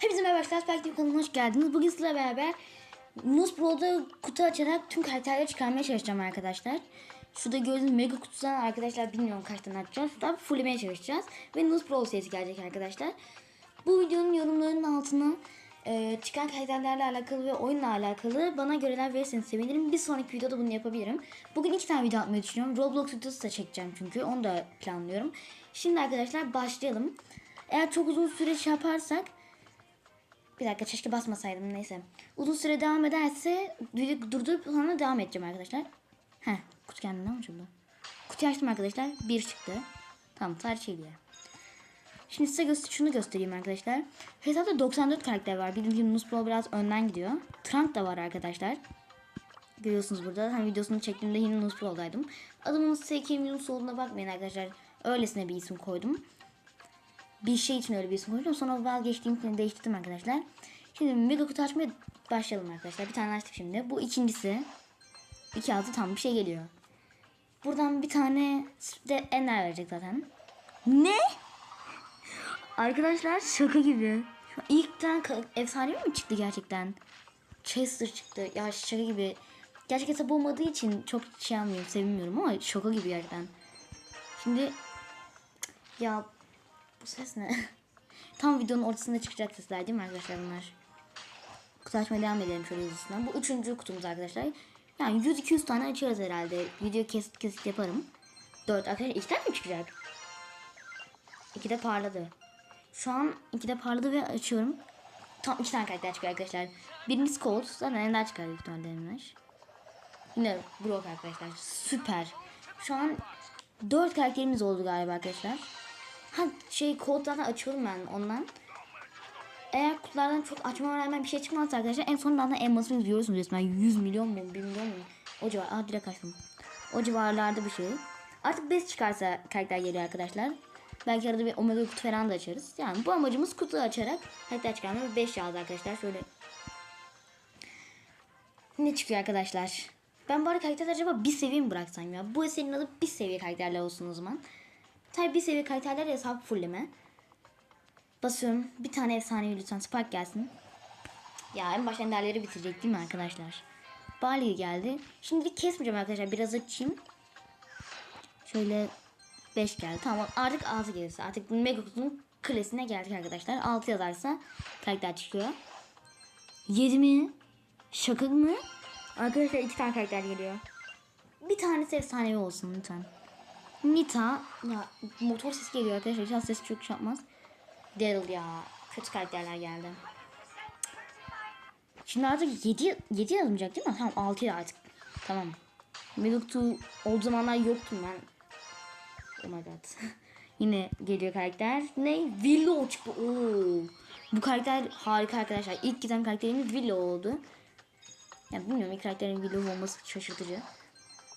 Hepinize merhaba arkadaşlar. Belki kanalına hoş geldiniz. Bugün sizlerle beraber Nuz Pro'da kutu açarak tüm karakterleri çıkarmaya çalışacağım arkadaşlar. Şurada gördüğünüz mega kutudan arkadaşlar bilmiyorum kaç tane açacağız. Şurada fulllemeye çalışacağız. Ve Nuz Pro serisi gelecek arkadaşlar. Bu videonun yorumlarının altına e, çıkan karakterlerle alakalı ve oyunla alakalı bana göreler verirseniz sevinirim. Bir sonraki videoda bunu yapabilirim. Bugün iki tane video atmayı düşünüyorum. Roblox videosu da çekeceğim çünkü. Onu da planlıyorum. Şimdi arkadaşlar başlayalım. Eğer çok uzun süre şey yaparsak bir dakika keşke basmasaydım neyse. Uzun süre devam ederse durdurup sonra devam edeceğim arkadaşlar. Heh kutu kendinden mi açıldı? Kutuyu açtım arkadaşlar. Bir çıktı. Tamam sadece diye. Şimdi size göster şunu göstereyim arkadaşlar. Hesapta 94 karakter var. Bildiğim gibi Nus Pro biraz önden gidiyor. Trunk da var arkadaşlar. Görüyorsunuz burada. Hem videosunu çektiğimde yine Nus Pro'daydım. Adımın SK Yunus olduğuna bakmayın arkadaşlar. Öylesine bir isim koydum bir şey için öyle bir isim koydum. Sonra vazgeçtiğim için değiştirdim arkadaşlar. Şimdi mega kutu açmaya başlayalım arkadaşlar. Bir tane açtık şimdi. Bu ikincisi. İki altı tam bir şey geliyor. Buradan bir tane de Ender verecek zaten. Ne? Arkadaşlar şaka gibi. Şu ilk tane ka- efsane mi çıktı gerçekten? Chester çıktı. Ya şaka gibi. Gerçek hesap olmadığı için çok şey almıyorum, sevinmiyorum ama şaka gibi gerçekten. Şimdi ya bu ses ne? Tam videonun ortasında çıkacak sesler değil mi arkadaşlar bunlar? Kutu açmaya devam edelim şöyle hızlısından. Bu üçüncü kutumuz arkadaşlar. Yani 100-200 tane açarız herhalde. Video kesit kesit yaparım. 4 arkadaşlar iki tane mi çıkacak? İki de parladı. Şu an iki de parladı ve açıyorum. Tam iki tane karakter çıkıyor arkadaşlar. Birincisi Colt. Zaten ender çıkar büyük ihtimalle denemiş. Yine Brock arkadaşlar. Süper. Şu an 4 karakterimiz oldu galiba arkadaşlar. Ha şey kodlardan açıyorum ben ondan. Eğer kutulardan çok açmama rağmen bir şey çıkmazsa arkadaşlar en sonunda elmasını görüyorsunuz resmen 100 milyon mu 1 milyon mu o civar aa direkt açtım. O civarlarda bir şey. Artık 5 çıkarsa karakter geliyor arkadaşlar. Belki arada bir omega kutu falan da açarız. Yani bu amacımız kutu açarak karakter çıkarma ve 5 yazdı arkadaşlar. Şöyle ne çıkıyor arkadaşlar? Ben bari karakterler acaba bir seviye mi bıraksam ya? Bu eserin adı bir seviye karakterler olsun o zaman. Tabi bir seviye karakterler hesap fullleme. Basıyorum. Bir tane efsanevi lütfen Spark gelsin. Ya en başta enderleri bitirecek değil mi arkadaşlar? Bali geldi. Şimdilik kesmeyeceğim arkadaşlar. Biraz açayım. Şöyle 5 geldi. Tamam artık 6 gelirse. Artık Mega Kutu'nun klasine geldik arkadaşlar. 6 yazarsa karakter çıkıyor. 7 mi? Şaka mı? Arkadaşlar iki tane karakter geliyor. Bir tanesi efsanevi olsun lütfen. Nita ya motor sesi geliyor arkadaşlar. İnşallah sesi çok şey yapmaz. Daryl ya. Kötü karakterler geldi. Şimdi artık 7 7 yazmayacak değil mi? Tamam 6 artık. Tamam. Megactu olduğu zamanlar yoktum ben. Oh my god. Yine geliyor karakter. Ne? Willow çıktı. Oo. Bu karakter harika arkadaşlar. İlk giden karakterimiz Willow oldu. Ya bilmiyorum ilk karakterin Willow olması şaşırtıcı.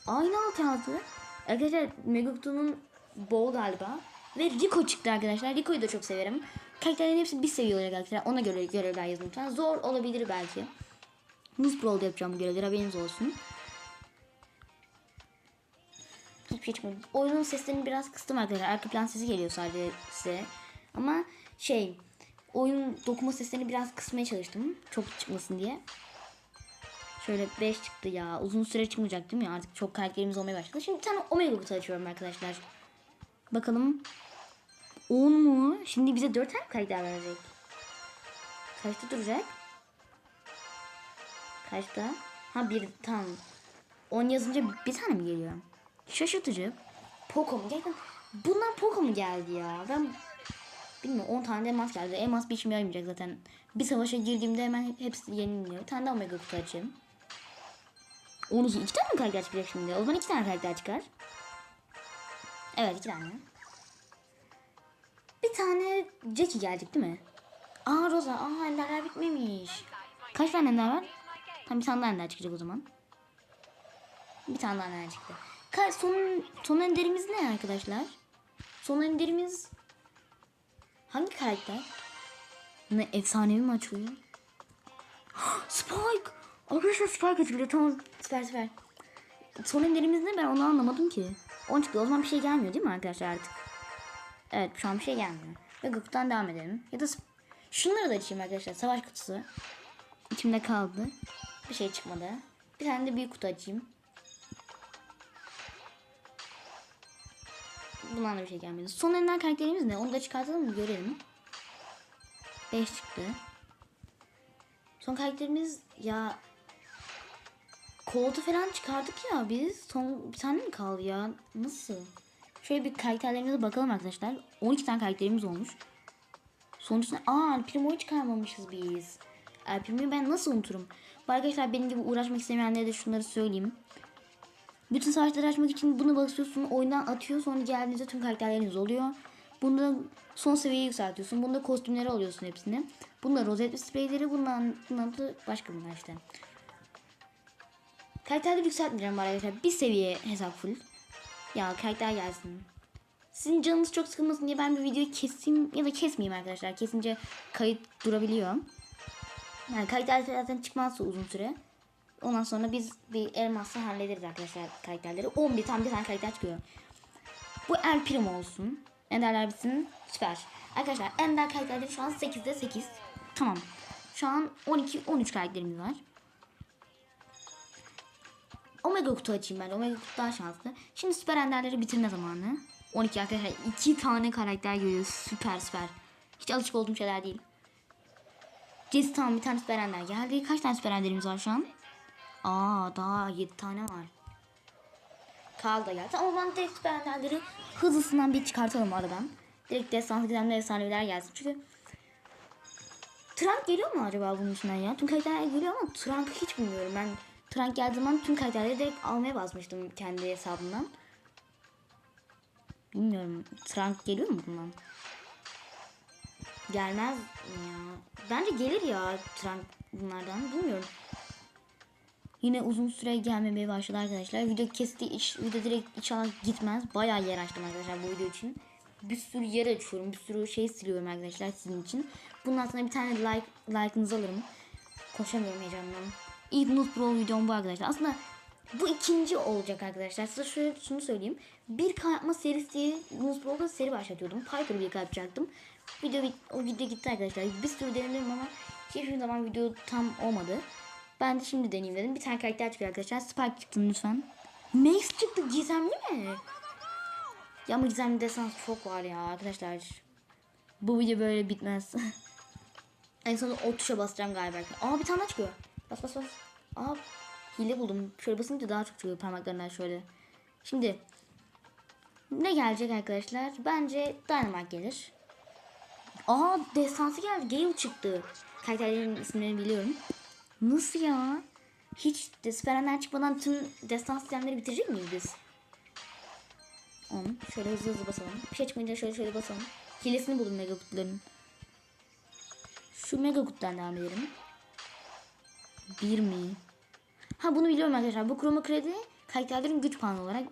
Aynı alt yazdı. Arkadaşlar Megactu'nun Bow galiba. Ve Rico çıktı arkadaşlar. Rico'yu da çok severim. Karakterlerin hepsi bir seviye arkadaşlar. Ona göre görevler yazın lütfen. Zor olabilir belki. Nuz Brawl'da yapacağım bu görevleri haberiniz olsun. Hiçbir şey çıkmadı. Oyunun seslerini biraz kıstım arkadaşlar. Arka plan sesi geliyor sadece size. Ama şey oyun dokuma seslerini biraz kısmaya çalıştım. Çok çıkmasın diye. Şöyle 5 çıktı ya. Uzun süre çıkmayacak değil mi? Artık çok karakterimiz olmaya başladı. Şimdi bir tane Omega kutu açıyorum arkadaşlar. Bakalım. 10 mu? Şimdi bize 4 tane karakter verecek. Kaçta duracak? Kaçta? Ha bir tam. 10 yazınca bir tane mi geliyor? Şaşırtıcı. Poco mu? Gerçekten bundan Poco mu geldi ya? Ben bilmiyorum 10 tane de elmas geldi. Elmas bir işime yaramayacak zaten. Bir savaşa girdiğimde hemen hepsi yeniliyor. Bir tane de Omega kutu açayım. 12. iki tane mi karakter çıkacak şimdi? O zaman iki tane karakter çıkar. Evet iki tane. Bir tane Jackie gelecek değil mi? Aa Rosa. Aa enderler bitmemiş. Kaç tane ender var? Tam bir tane daha ender çıkacak o zaman. Bir tane daha ender çıktı. Ka son, son enderimiz ne arkadaşlar? Son enderimiz hangi karakter? Ne efsanevi mi açılıyor? Spike! Arkadaşlar Spike açılıyor. Tamam süper süper. Son enderimiz ne ben onu anlamadım ki. 10 çıktı o zaman bir şey gelmiyor değil mi arkadaşlar artık? Evet şu an bir şey gelmiyor. Ve Goku'dan devam edelim. Ya da Şunları da açayım arkadaşlar. Savaş kutusu. İçimde kaldı. Bir şey çıkmadı. Bir tane de büyük kutu açayım. Bundan da bir şey gelmedi. Son ender karakterimiz ne? Onu da çıkartalım mı? Görelim. 5 çıktı. Son karakterimiz ya Koltu falan çıkardık ya biz. Son bir tane mi kaldı ya? Nasıl? Şöyle bir karakterlerimize bakalım arkadaşlar. 12 tane karakterimiz olmuş. Sonuçta aa El Primo'yu çıkarmamışız biz. El ben nasıl unuturum? Bu arkadaşlar benim gibi uğraşmak istemeyenlere de şunları söyleyeyim. Bütün savaşları açmak için bunu basıyorsun, oyundan atıyor. Sonra geldiğinizde tüm karakterleriniz oluyor. Bunda son seviyeyi yükseltiyorsun. Bunda kostümleri alıyorsun hepsini. Bunda rozet spreyleri, bundan, bundan da başka bunlar işte. Karakterleri yükseltmeyeceğim arkadaşlar. Bir seviye hesap full. Ya karakter gelsin. Sizin canınız çok sıkılmasın diye ben bir videoyu keseyim ya da kesmeyeyim arkadaşlar. Kesince kayıt durabiliyor. Yani karakter zaten çıkmazsa uzun süre. Ondan sonra biz bir elmasla hallederiz arkadaşlar karakterleri. 11 tam bir tane karakter çıkıyor. Bu El Primo olsun. Enderler bitsin. Süper. Arkadaşlar Ender karakterleri şu an 8'de 8. Tamam. Şu an 12-13 karakterimiz var. Omega kutu açayım ben. Omega kutu daha şanslı. Şimdi süper enderleri bitirme zamanı. 12 arkadaşlar 2 tane karakter görüyoruz. Süper süper. Hiç alışık olduğum şeyler değil. Jesse tamam bir tane süper ender geldi. Kaç tane süper enderimiz var şu an? Aa daha 7 tane var. Karl da geldi. Ama ben direkt süper enderleri hızlısından bir çıkartalım aradan. Direkt destansı gizemli efsaneviler gelsin. Çünkü Trump geliyor mu acaba bunun içinden ya? Tüm karakterler geliyor ama Trump'ı hiç bilmiyorum. Ben Trump geldiği zaman tüm karakterleri direkt almaya basmıştım kendi hesabımdan. Bilmiyorum. Trump geliyor mu bundan? Gelmez ya? Bence gelir ya Trump bunlardan. Bilmiyorum. Yine uzun süre gelmemeye başladı arkadaşlar. Video kesti. Iş, video direkt inşallah gitmez. Bayağı yer açtım arkadaşlar bu video için. Bir sürü yer açıyorum. Bir sürü şey siliyorum arkadaşlar sizin için. Bundan sonra bir tane like like'ınızı alırım. Koşamıyorum heyecandan. Noob Pro videom bu arkadaşlar. Aslında bu ikinci olacak arkadaşlar. Size şöyle şunu söyleyeyim. Bir k yapma serisi diye Noob Pro'da seri başlatıyordum. Piper bir yapacaktım. Video o video gitti arkadaşlar. Bir sürü denedim ama hiçbir zaman video tam olmadı. Ben de şimdi deneyeyim dedim. Bir tane karakter çıkıyor arkadaşlar. Spike çıktı lütfen. Max çıktı. Gizemli mi? Ya ama gizemli desans çok var ya arkadaşlar. Bu video böyle bitmez. en sonunda o tuşa basacağım galiba. Aa bir tane çıkıyor. Bas bas bas. Aa hile buldum. Şöyle basınca daha çok çıkıyor parmaklarından şöyle. Şimdi ne gelecek arkadaşlar? Bence Dynamite gelir. Aa destansı geldi. Gale çıktı. Karakterlerin isimlerini biliyorum. Nasıl ya? Hiç Desperan'dan çıkmadan tüm destan sistemleri bitirecek miyiz biz? 10. Şöyle hızlı hızlı basalım. Bir şey çıkmayınca şöyle şöyle basalım. Hilesini buldum mega kutuların. Şu mega kutudan devam edelim. 1 mi? Ha bunu biliyorum arkadaşlar. Bu kroma kredi karakterlerin güç puanı olarak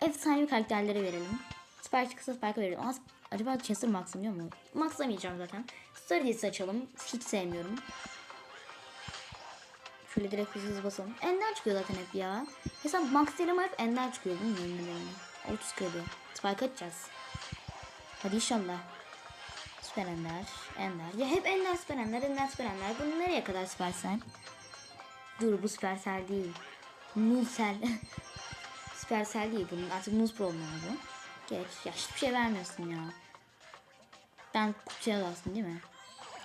efsanevi karakterlere verelim. Spike çıksa Spike'a verelim. Ama acaba Chester maxlamıyor mu? Maxlamayacağım zaten. Stardust açalım. Hiç sevmiyorum. Şöyle direkt hızlı hızlı basalım. Ender çıkıyor zaten hep ya. Hesap max değil hep ender çıkıyor. Bilmiyorum neden. 30 kredi. Spike atacağız. Hadi inşallah. Süper ender. Ya hep ender süper ender. Ender süper ender. Bu nereye kadar süpersel? Dur bu süpersel değil. Nulsel. süpersel değil bunun. Artık Nuz Pro olmalı bu. Geç. Ya hiçbir şey vermiyorsun ya. Ben kutuya alsın değil mi?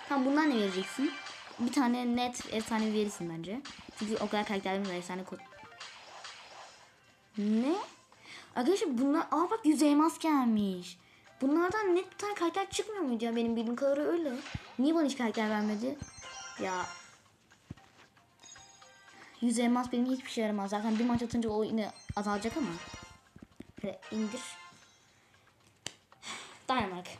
Tamam bundan ne vereceksin? Bir tane net efsane verirsin bence. Çünkü o kadar karakterlerimiz var efsane kod. Ne? Arkadaşlar bunlar aa bak yüz elmas gelmiş. Bunlardan net bir tane karakter çıkmıyor muydu ya benim bildiğim kadarıyla öyle. Niye bana hiç karakter vermedi? Ya Yüz elmas benim hiçbir şey yaramaz. Zaten bir maç atınca o yine azalacak ama. Şöyle indir. Dynamite.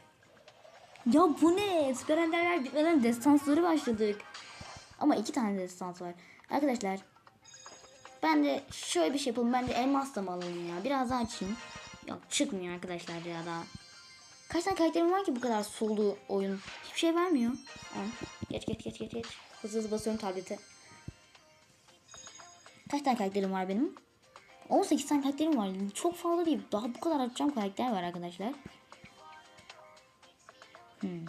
Ya bu ne? Süper Ender'ler bitmeden destansları başladık. Ama iki tane destans var. Arkadaşlar ben de şöyle bir şey yapalım. Ben de elmas da mı alalım ya? Biraz daha açayım. Yok çıkmıyor arkadaşlar ya daha. Kaç tane karakterim var ki bu kadar solu oyun? Hiçbir şey vermiyor. Geç geç geç geç geç. Hızlı hızlı basıyorum tablete. Kaç tane karakterim var benim? 18 tane karakterim var. Çok fazla değil. Daha bu kadar açacağım karakter var arkadaşlar. Hmm.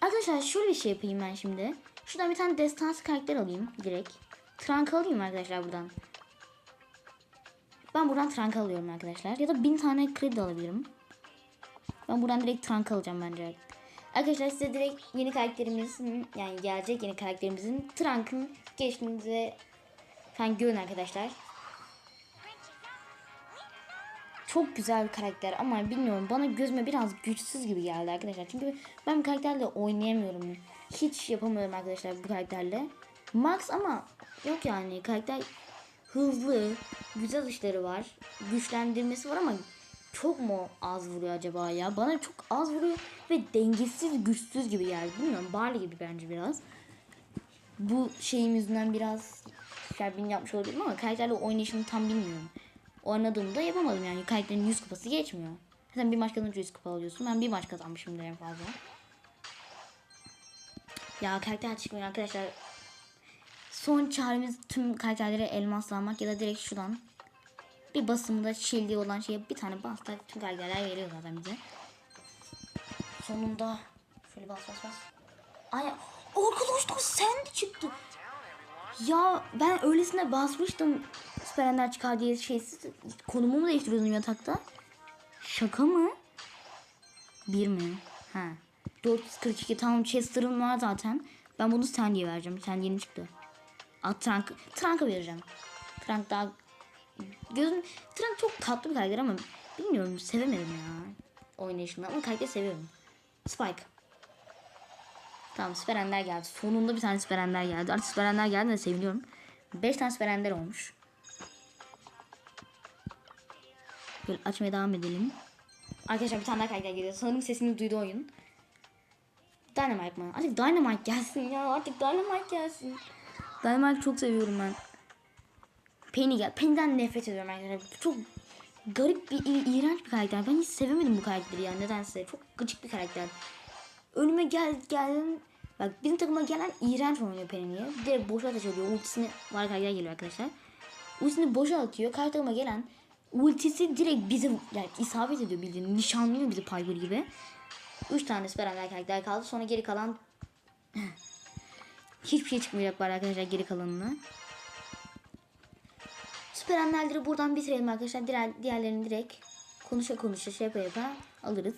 Arkadaşlar şöyle bir şey yapayım ben şimdi. Şuradan bir tane destansı karakter alayım direkt. Trunk alayım arkadaşlar buradan. Ben buradan trunk alıyorum arkadaşlar. Ya da bin tane kredi alabilirim. Ben buradan direkt trunk alacağım bence. Arkadaşlar size direkt yeni karakterimizin yani gelecek yeni karakterimizin Trunk'ın geçtiğinizi falan görün arkadaşlar. Çok güzel bir karakter ama bilmiyorum bana gözüme biraz güçsüz gibi geldi arkadaşlar. Çünkü ben bu karakterle oynayamıyorum. Hiç yapamıyorum arkadaşlar bu karakterle. Max ama yok yani karakter hızlı, güzel işleri var. Güçlendirmesi var ama çok mu az vuruyor acaba ya? Bana çok az vuruyor ve dengesiz, güçsüz gibi geldi. Bilmiyorum Barley gibi bence biraz. Bu şeyim yüzünden biraz şerbin yapmış olabilirim ama karakterle oynayışını tam bilmiyorum. Oynadığımda yapamadım yani. Karakterin 100 kupası geçmiyor. Sen bir maç kazanınca 100 kupa alıyorsun. Ben bir maç kazanmışımdır en fazla. Ya karakter çıkmıyor arkadaşlar. Son çaremiz tüm karakterlere elmaslanmak ya da direkt şuradan bir basımda shield'i olan şeye bir tane bastak tüm karakterler veriyor zaten bize. Sonunda şöyle bas bas bas. Ay arkadaşlar sen de çıktı. Ya ben öylesine basmıştım Süper Ender çıkar diye şeysiz konumumu değiştiriyordum yatakta. Şaka mı? Bir mi? Ha. 442 tamam Chester'ım var zaten. Ben bunu Sandy'ye vereceğim. Sandy yeni çıktı. Aa, Trunk, Trunk'a vereceğim. Trunk daha gözüm Trunk çok tatlı bir karakter ama bilmiyorum sevemedim ya oynayışını ama karakteri seviyorum. Spike. Tamam Süper Ender geldi. Sonunda bir tane Süper Ender geldi. Artık Süper Ender geldi de seviniyorum. 5 tane Süper Ender olmuş. Böyle açmaya devam edelim. Arkadaşlar bir tane daha karakter geliyor. Sanırım sesini duydu oyun. Dynamite mı? Artık Dynamite gelsin ya. Artık Dynamite gelsin. Dynamite çok seviyorum ben. Penny gel. Penny'den nefret ediyorum arkadaşlar. Çok garip bir, iğrenç bir karakter. Ben hiç sevemedim bu karakteri ya nedense. Çok gıcık bir karakter. Önüme gel gelen Bak bizim takıma gelen iğrenç oynuyor Penny'ye. Direkt boşa ateş ediyor. Ultisini var karakter geliyor arkadaşlar. Ultisini boşa atıyor. Karşı takıma gelen ultisi direkt bize yani isabet ediyor bildiğin. Nişanlıyor bizi Piper gibi. 3 tane ender karakter kaldı. Sonra geri kalan hiçbir şey çıkmayacak var arkadaşlar geri kalanını. Süper enderleri buradan bitirelim arkadaşlar. Diğer, diğerlerini direkt konuşa konuşa şey yapa yapa alırız.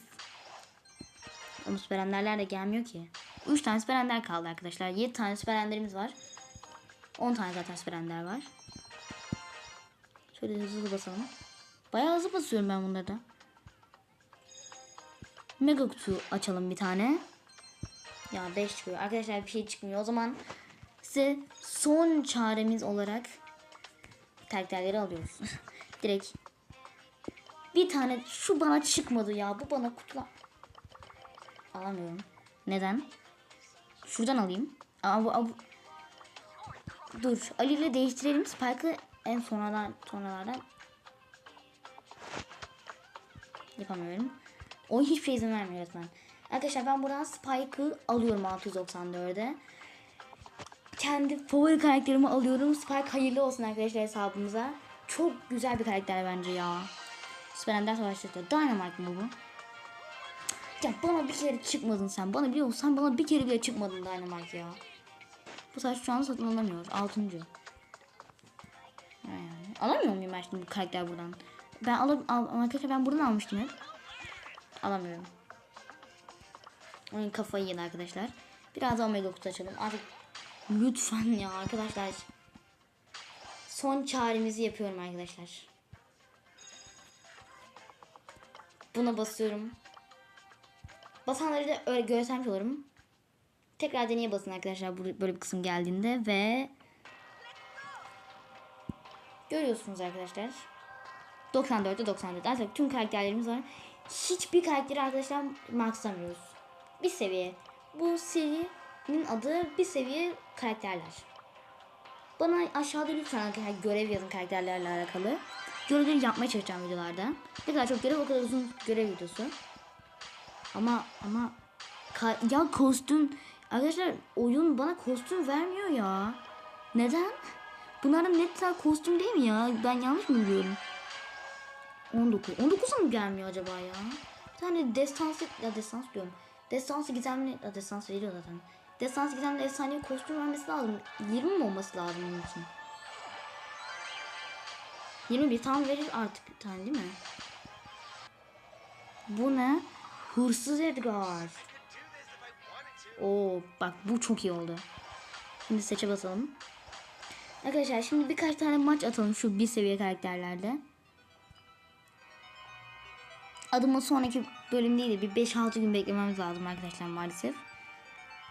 Ama süper enderler de gelmiyor ki. 3 tane süper ender kaldı arkadaşlar. 7 tane süper enderimiz var. 10 tane zaten süper ender var. Şöyle hızlı hızlı basalım. Bayağı hızlı basıyorum ben bunları da. Mega kutu açalım bir tane. Ya 5 çıkıyor. Arkadaşlar bir şey çıkmıyor. O zaman size son çaremiz olarak karakterleri alıyoruz. Direkt. Bir tane şu bana çıkmadı ya. Bu bana kutla. Alamıyorum. Neden? Şuradan alayım. Aa, bu, bu- Dur. Ali ile değiştirelim. Spike'ı en sonradan sonralardan yapamıyorum. O hiçbir şey izin vermiyor resmen. Arkadaşlar ben buradan Spike'ı alıyorum 694'e. Kendi favori karakterimi alıyorum. Spike hayırlı olsun arkadaşlar hesabımıza. Çok güzel bir karakter bence ya. Süper Ender Savaşçısı. Dynamite mı bu? Ya bana bir kere çıkmadın sen. Bana biliyor musun? Sen bana bir kere bile çıkmadın Dynamite ya. Bu saç şu an satın alamıyoruz. Altıncı. Yani. Alamıyor muyum ben şimdi bu karakter buradan? Ben al, al arkadaşlar ben buradan almıştım hep. Alamıyorum. Oyun kafayı yedi arkadaşlar. Biraz da Omega kutu açalım. Artık lütfen ya arkadaşlar. Son çaremizi yapıyorum arkadaşlar. Buna basıyorum. Basanları da öyle göstermiş olurum. Tekrar deneye basın arkadaşlar böyle bir kısım geldiğinde ve görüyorsunuz arkadaşlar. 94'te 94. Artık tüm karakterlerimiz var. Hiçbir karakteri arkadaşlar maxlamıyoruz. Bir seviye. Bu serinin adı bir seviye karakterler. Bana aşağıda lütfen arkadaşlar görev yazın karakterlerle alakalı. Görevleri yapmaya çalışacağım videolarda. Ne kadar çok görev o kadar uzun görev videosu. Ama ama ka- ya kostüm arkadaşlar oyun bana kostüm vermiyor ya. Neden? Bunların net tane kostüm değil mi ya? Ben yanlış mı biliyorum? 19. 19'a mı gelmiyor acaba ya? Bir tane destans ya destans diyorum. Destansı gizemli... Aa, Destansı veriyor zaten. Destansı gizemli efsanevi kostüm vermesi lazım. 20 mi olması lazım bunun için? 21 tam verir artık bir tane değil mi? Bu ne? Hırsız Edgar. Oo bak bu çok iyi oldu. Şimdi seçe basalım. Arkadaşlar şimdi birkaç tane maç atalım şu bir seviye karakterlerde. Adımı sonraki bölüm değil de bir 5-6 gün beklememiz lazım arkadaşlar maalesef.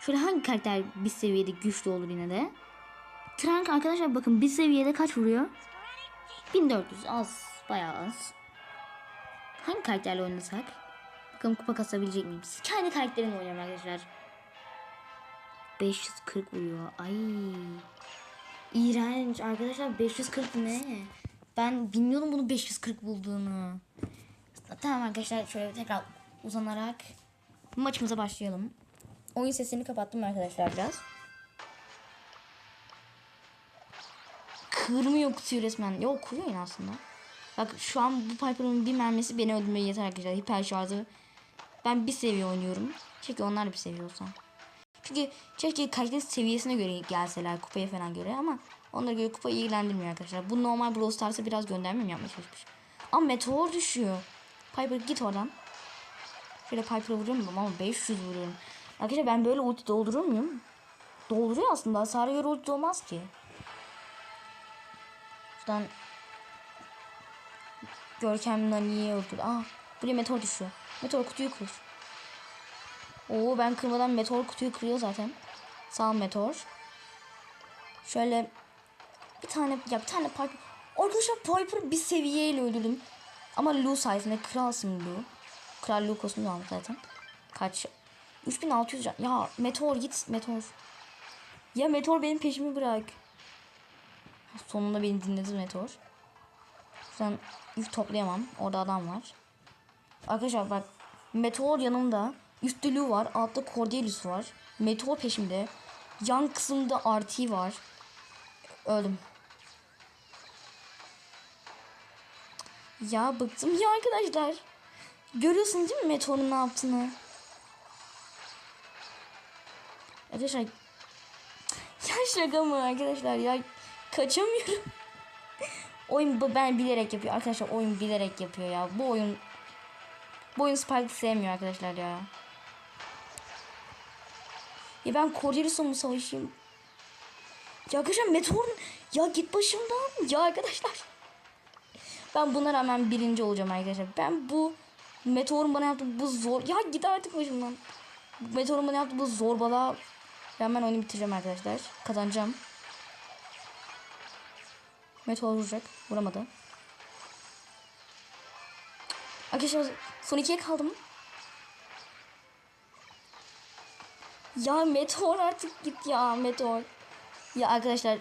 Şöyle hangi karakter bir seviyede güçlü olur yine de. Trank arkadaşlar bakın bir seviyede kaç vuruyor? 1400 az bayağı az. Hangi karakterle oynasak? Bakalım kupa kasabilecek miyim? Kendi karakterimle oynuyorum arkadaşlar. 540 vuruyor. Ay. İğrenç arkadaşlar 540 ne? Ben bilmiyordum bunu 540 bulduğunu. Tamam arkadaşlar şöyle tekrar uzanarak maçımıza başlayalım. Oyun sesini kapattım arkadaşlar biraz. Kırmıyor kutuyu resmen. Yok kuruyor yine aslında. Bak şu an bu Piper'ın bir mermisi beni öldürmeye yeter arkadaşlar. Hiper şarjı. Ben bir seviye oynuyorum. Çünkü onlar bir seviye olsa. Çünkü keşke karakter seviyesine göre gelseler kupaya falan göre ama onlara göre kupayı ilgilendirmiyor arkadaşlar. Bu normal Brawl Stars'a biraz gönderme mi yapmaya çalışmış. Ama meteor düşüyor. Piper git oradan. Şöyle Piper'a vuruyorum ama 500 vuruyorum. Arkadaşlar ben böyle ulti doldurur muyum? Dolduruyor aslında. Hasara göre ulti olmaz ki. Şuradan Görkem Nani'yi öldürdü. Aa buraya meteor düşüyor. Meteor kutuyu kır. Oo ben kırmadan meteor kutuyu kırıyor zaten. Sağ ol meteor. Şöyle bir tane ya bir tane Piper. Arkadaşlar Piper'ı bir seviyeyle öldürdüm. Ama Lu sayesinde kralsın Lu. Kral Lu kostümü aldım zaten. Kaç? 3600 can. Ya meteor git meteor. Ya meteor benim peşimi bırak. Sonunda beni dinledi meteor. Sen yük toplayamam. Orada adam var. Arkadaşlar bak meteor yanımda. Üstte Lu var. Altta Cordelius var. Meteor peşimde. Yan kısımda RT var. Öldüm. Ya bıktım ya arkadaşlar. Görüyorsunuz değil mi Meteor'un ne yaptığını? Arkadaşlar ya şaka mı arkadaşlar ya kaçamıyorum. oyun ben bilerek yapıyor arkadaşlar oyun bilerek yapıyor ya. Bu oyun bu oyun Spike'ı sevmiyor arkadaşlar ya. Ya ben Cordelius'la mı savaşayım? Ya arkadaşlar Meteor'un ya git başımdan ya arkadaşlar. Ben buna rağmen birinci olacağım arkadaşlar. Ben bu Meteor'un bana yaptığı bu zor... Ya git artık başımdan. Meteor'un bana yaptığı bu zorbalığa ben oyunu bitireceğim arkadaşlar. Kazanacağım. Meteor vuracak. Vuramadı. Arkadaşlar son ikiye kaldım. Ya Meteor artık git ya Meteor. Ya arkadaşlar.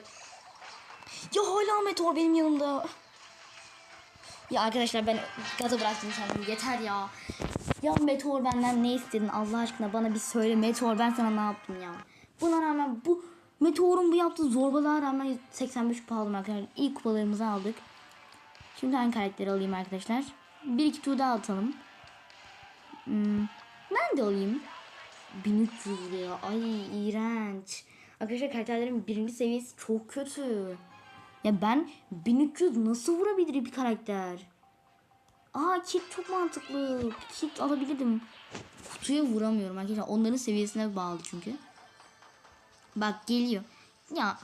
Ya hala Meteor benim yanımda. Ya arkadaşlar ben gazı bıraktım sanırım yeter ya. Ya Meteor benden ne istedin Allah aşkına bana bir söyle Meteor ben sana ne yaptım ya. Buna rağmen bu Meteor'un bu yaptığı zorbalığa rağmen 85 kupa aldım arkadaşlar. İlk kupalarımızı aldık. Şimdi hangi karakteri alayım arkadaşlar? Bir iki tur daha atalım. Hmm, ben de alayım. 1300 lira. Ay iğrenç. Arkadaşlar karakterlerin birinci seviyesi çok kötü. Ya ben 1300 nasıl vurabilir bir karakter? Aa kit çok mantıklı. Kit alabilirdim. Kutuya vuramıyorum arkadaşlar. Onların seviyesine bağlı çünkü. Bak geliyor. Ya.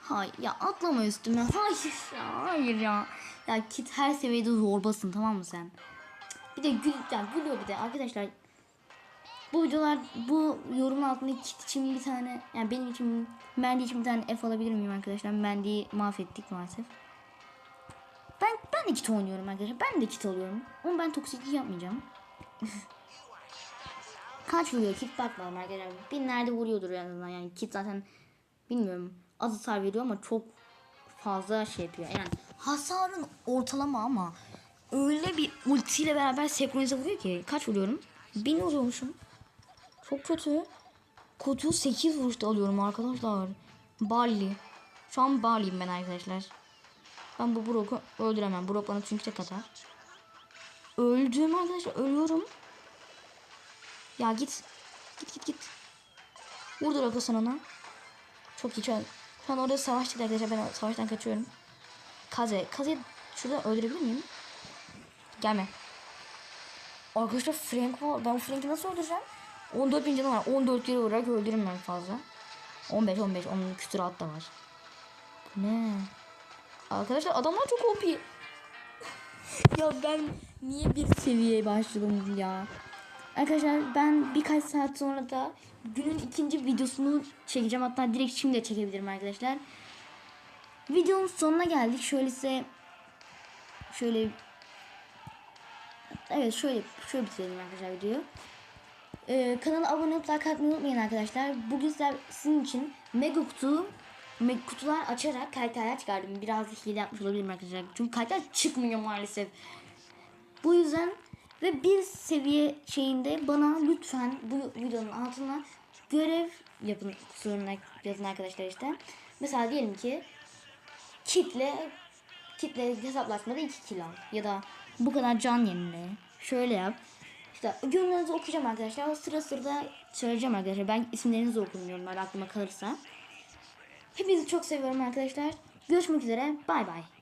Hayır ya atlama üstüme. Hayır ya hayır ya. Ya kit her seviyede zorbasın tamam mı sen? Bir de gül, ya gülüyor bir de arkadaşlar. Bu videolar bu yorum altında kit için bir tane yani benim için Mendy için bir tane F alabilir miyim arkadaşlar? Mendy'yi mahvettik maalesef. Ben ben de kit oynuyorum arkadaşlar. Ben de kit alıyorum. Ama ben toksiklik yapmayacağım. Kaç vuruyor kit bakmadım arkadaşlar. Binlerde vuruyordur en azından yani kit zaten bilmiyorum az hasar veriyor ama çok fazla şey yapıyor. Yani hasarın ortalama ama öyle bir ultiyle beraber senkronize vuruyor ki kaç vuruyorum? Bin vuruyormuşum. Çok kötü. Kutu 8 vuruşta alıyorum arkadaşlar. Bali. Şu an Bali'yim ben arkadaşlar. Ben bu Brock'u öldüremem. Brock bana çünkü tek atar. Öldüm arkadaşlar. Ölüyorum. Ya git. Git git git. Vurdur Akılsan ona. Çok iyi şu an. Şu an orada savaş çıktı arkadaşlar. Ben savaştan kaçıyorum. Kaze. Kaze'yi şurada öldürebilir miyim? Gelme. Arkadaşlar Frank var. Ben Frank'i nasıl öldüreceğim? 14 bin canı var. 14 kere olarak öldürürüm ben fazla. 15 15 onun küsurat da var. Bu ne? Arkadaşlar adamlar çok OP. ya ben niye bir seviyeye başladım ya? Arkadaşlar ben birkaç saat sonra da günün ikinci videosunu çekeceğim. Hatta direkt şimdi de çekebilirim arkadaşlar. Videonun sonuna geldik. Şöyle size şöyle Evet şöyle şöyle bitirelim arkadaşlar videoyu. Ee, kanala abone olup like atmayı unutmayın arkadaşlar. Bugün sizin için mega kutu mega kutular açarak karakterler çıkardım. Biraz hile yapmış olabilirim arkadaşlar. Çünkü karakter çıkmıyor maalesef. Bu yüzden ve bir seviye şeyinde bana lütfen bu videonun altına görev yapın soruna yazın arkadaşlar işte. Mesela diyelim ki kitle kitle hesaplaşmada 2 kill al ya da bu kadar can yenile. Şöyle yap. İşte yorumlarınızı okuyacağım arkadaşlar. Sıra sıra söyleyeceğim arkadaşlar. Ben isimlerinizi okurum yorumlar aklıma kalırsa. Hepinizi çok seviyorum arkadaşlar. Görüşmek üzere. Bay bay.